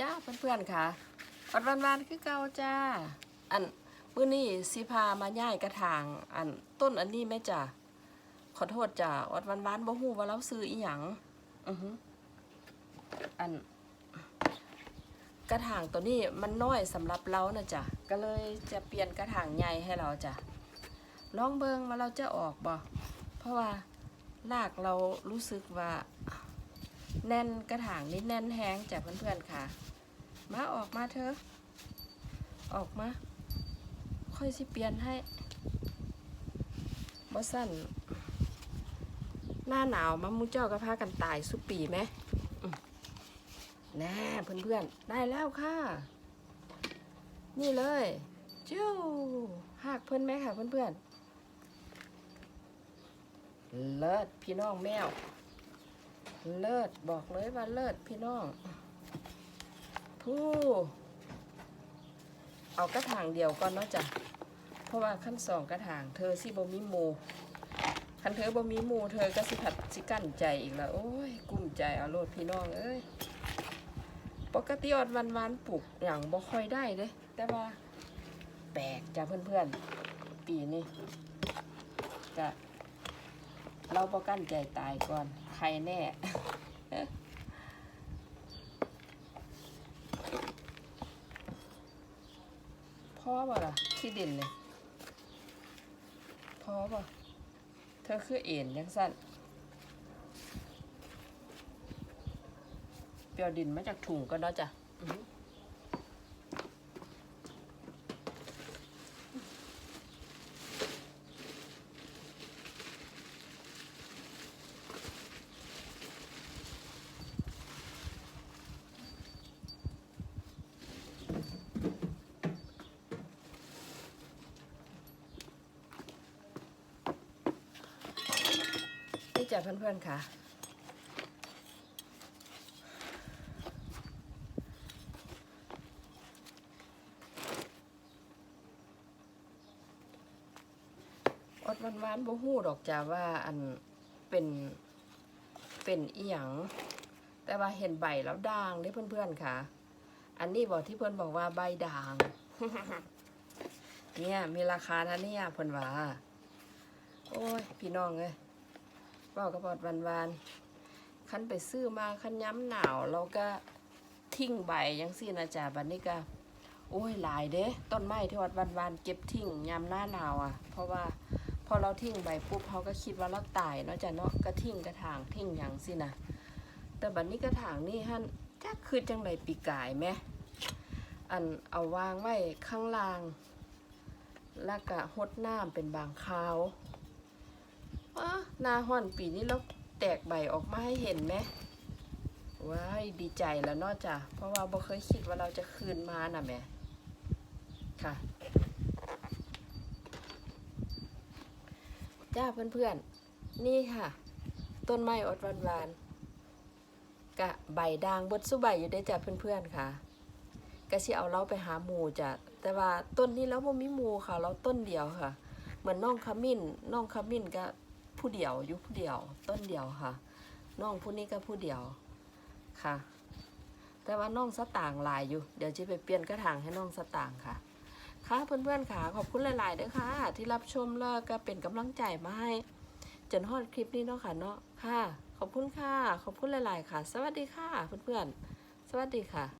จ้าเพื่อนๆค่ะวัดวันวานคือเก่าจ้า อันมื้อนี้สิพามาย่ายกระถาง อันต้นอันนี้แม่จ้าขอโทษจ้าวัดวันวานบ่ฮู้ว่าเราซื้ออีหยังอือฮึอัน กระถางตัวนี้มันน้อยสำหรับเรานะจ้ะก็เลยจะเปลี่ยนกระถางใหญ่ให้เราจ้ะลองเบิ่งว่าเราจะออกบ่เพราะว่ารากเรารู้สึกว่า แน่นกระถางนี่แน่นแห้งจากเพื่อนๆค่ะ มาออกมาเถอะ ออกมา ค่อยสิเปลี่ยนให้บ่สั้นหน้าหนาวมามูเจ้าก็พากันตายสุปีไหมอืมแน่เพื่อนๆ ได้แล้วค่ะ นี่เลยจิ้วหากเพื่อนไหมค่ะเพื่อนๆ เลิศพี่น้องแมว เลิศบอกเลยว่าเลิศพี่น้องผู้เอากระถางเดียวก่อนเนาะจ้ะเพราะว่าขั้นสองกระถางเธอสิบ่มีหมูคันเธอบ่มีหมูเธอก็สิผัดสิกั้นใจอีกแล้วโอ้ยกุ้มใจเอาโลดพี่น้องเอ้ยปกติอดวันวันๆปลูกอย่างบ่ค่อยได้เลยแต่ว่าแปลกจ้ะเพื่อนๆ ปีนี้จะ เราบ่กั้นใจตายก่อน ใครแน่ พ่อบ่ล่ะที่ดินเลยพ่อบ่เธอคือเอ็นยังสั้นเปียวดินมาจากถุงก็เนาะจ้ะ จ้ะเพื่อนๆค่ะ อดวันวานๆบ่ฮู้ดอกจ้าว่าอันเป็นเป็นอีหยังแต่ว่าเห็นใบแล้วด่างเด้เพื่อนๆค่ะ อันนี้บอกที่เพื่อนบอกว่าใบด่าง เนี่ยมีราคานะเนี่ยเพื่อนว่า โอ้ย พี่น้องเอ้ย เว้ากับบอดวันวานๆคันไปซื้อมาคันย้ำหนาวเราก็ทิ้งใบยังสินะจ๊ะบัดนี้ก็โอ้ยหลายเด้ต้นไม้ที่วัดวันวานๆเก็บทิ้งยามหน้าหนาวอะ เพราะว่าพอเราทิ้งใบปุ๊บเขาก็คิดว่าเราตายเนาะจ้ะเนาะก็ทิ้งกระถางทิ้งหยังสินะแต่บัดนี้กระถางนี่ฮั่นจักคือจังไดปีกายไหมอันเอาวางไว้ข้างล่าง แล้วก็หดน้ำเป็นบางคราว หนาห่อนปีนี้เราแตกใบออกมาให้เห็นไหมว้ายดีใจแล้วเนาะจ้ะเพราะว่าบ่เคยคิดว่าเราจะคืนมาน่ะแม่ค่ะจ้าเพื่อนๆ นี่ค่ะ ต้นไม้อดวันวานกะใบด่างบดสุใบอยู่ได้จ้ะเพื่อนๆค่ะกะสิเอาเราไปหาหมูจ้ะแต่ว่าต้นนี้เราบ่มีหมูค่ะ เราต้นเดียวค่ะ เหมือนน้องขมิ้นน้องขมิ้นก็ ผู้เดียวอยู่ผู้เดียว ต้นเดียวค่ะ น้องผู้นี้ก็ผู้เดียวค่ะ แต่ว่าน้องสตางค์ลายอยู่ เดี๋ยวจะไปเปลี่ยนกระถางให้น้องสตางค์ค่ะ ค่ะเพื่อนๆค่ะ ขอบคุณหลายๆด้วยค่ะ ที่รับชมแล้วก็เป็นกำลังใจมาให้จนฮอดคลิปนี้เนาะค่ะเนาะค่ะ ขอบคุณค่ะ ขอบคุณหลายๆค่ะ สวัสดีค่ะเพื่อนๆ สวัสดีค่ะ